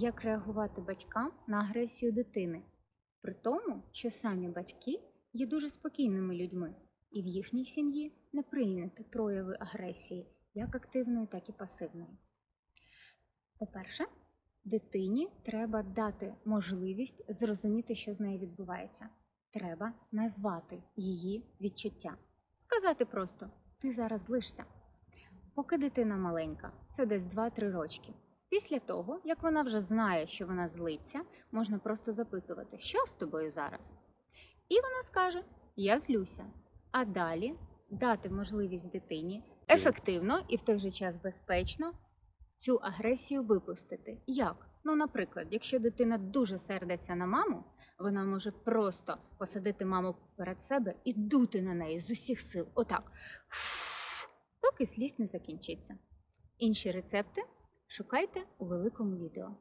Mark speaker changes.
Speaker 1: як реагувати батькам на агресію дитини, при тому, що самі батьки є дуже спокійними людьми, і в їхній сім'ї не прийняті прояви агресії, як активної, так і пасивної. По-перше, дитині треба дати можливість зрозуміти, що з нею відбувається. Треба назвати її відчуття. Сказати просто: ти зараз злишся. Поки дитина маленька, це десь 2-3 рочки. Після того, як вона вже знає, що вона злиться, можна просто запитувати, що з тобою зараз. І вона скаже: Я злюся. А далі дати можливість дитині ефективно і в той же час безпечно цю агресію випустити. Як? Ну, наприклад, якщо дитина дуже сердиться на маму, вона може просто посадити маму перед себе і дути на неї з усіх сил, отак, поки слізь не закінчиться. Інші рецепти шукайте у великому відео.